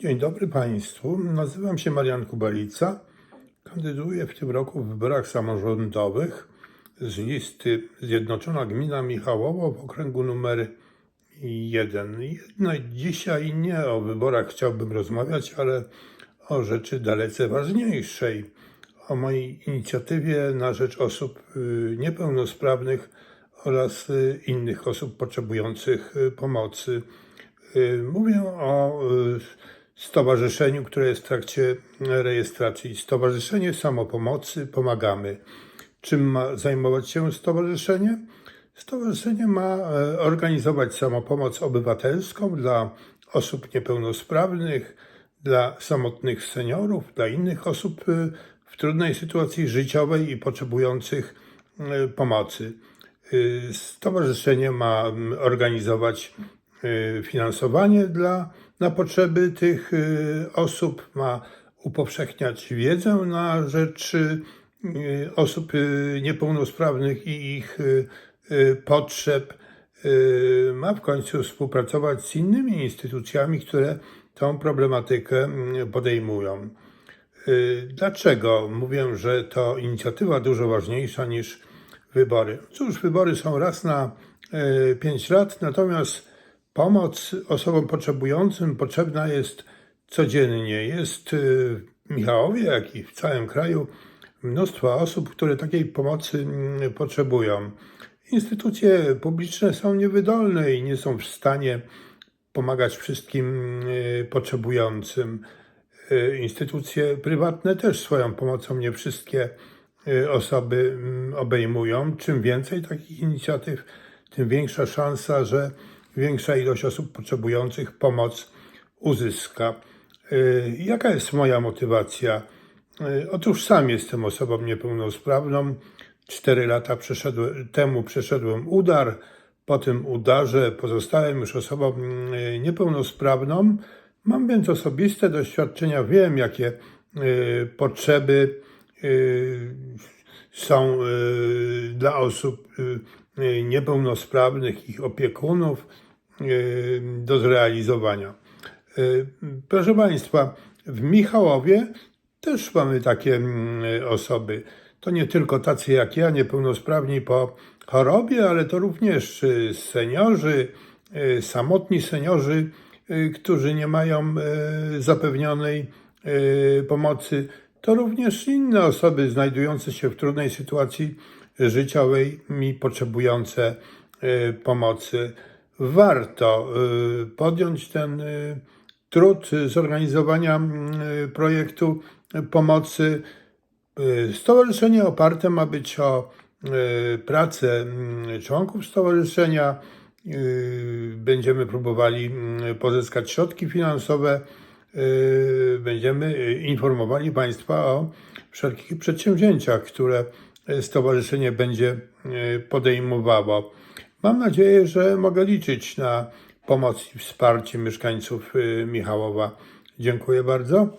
Dzień dobry Państwu. Nazywam się Marian Kubalica. Kandyduję w tym roku w wyborach samorządowych z listy Zjednoczona Gmina Michałowo w okręgu numer 1. Jednak dzisiaj nie o wyborach chciałbym rozmawiać, ale o rzeczy dalece ważniejszej. O mojej inicjatywie na rzecz osób y, niepełnosprawnych oraz y, innych osób potrzebujących y, pomocy. Mówię o stowarzyszeniu, które jest w trakcie rejestracji. Stowarzyszenie Samopomocy Pomagamy. Czym ma zajmować się stowarzyszenie? Stowarzyszenie ma e, organizować samopomoc obywatelską dla osób niepełnosprawnych, dla samotnych seniorów, dla innych osób y, w trudnej sytuacji życiowej i potrzebujących y, pomocy. Stowarzyszenie ma organizować finansowanie dla, na potrzeby tych y, osób, ma upowszechniać wiedzę na rzecz y, osób y, niepełnosprawnych i ich potrzeb. Ma w końcu współpracować z innymi instytucjami, które tą problematykę mm, podejmują. Dlaczego mówię, że to inicjatywa dużo ważniejsza niż wybory? Cóż, wybory są raz na y, pięć lat, natomiast pomoc osobom potrzebującym potrzebna jest codziennie. Jest y, w Michałowie, jak i w całym kraju mnóstwo osób, które takiej pomocy mm, potrzebują. Instytucje publiczne są niewydolne i nie są w stanie pomagać wszystkim y, potrzebującym. Y, Instytucje prywatne też swoją pomocą nie wszystkie osoby mm, obejmują. Czym więcej takich inicjatyw, tym większa szansa, że większa ilość osób potrzebujących pomoc uzyska. Y, Jaka jest moja motywacja? Y, Otóż sam jestem osobą niepełnosprawną. Cztery lata przeszedłem, temu przeszedłem udar. Po tym udarze pozostałem już osobą y, niepełnosprawną. Mam więc osobiste doświadczenia, wiem jakie potrzeby są dla osób niepełnosprawnych, ich opiekunów y, do zrealizowania. Y, Proszę Państwa, w Michałowie też mamy takie mm, osoby. To nie tylko tacy jak ja, niepełnosprawni po chorobie, ale to również seniorzy, samotni seniorzy, którzy nie mają zapewnionej pomocy. To również inne osoby znajdujące się w trudnej sytuacji życiowej potrzebujące y, pomocy. Warto y, podjąć ten y, trud zorganizowania y, projektu pomocy. Stowarzyszenie oparte ma być o pracę mm, członków stowarzyszenia. Będziemy próbowali mm, pozyskać środki finansowe. Będziemy informowali Państwa o wszelkich przedsięwzięciach, które stowarzyszenie będzie y, podejmowało. Mam nadzieję, że mogę liczyć na pomoc i wsparcie mieszkańców y, Michałowa. Dziękuję bardzo.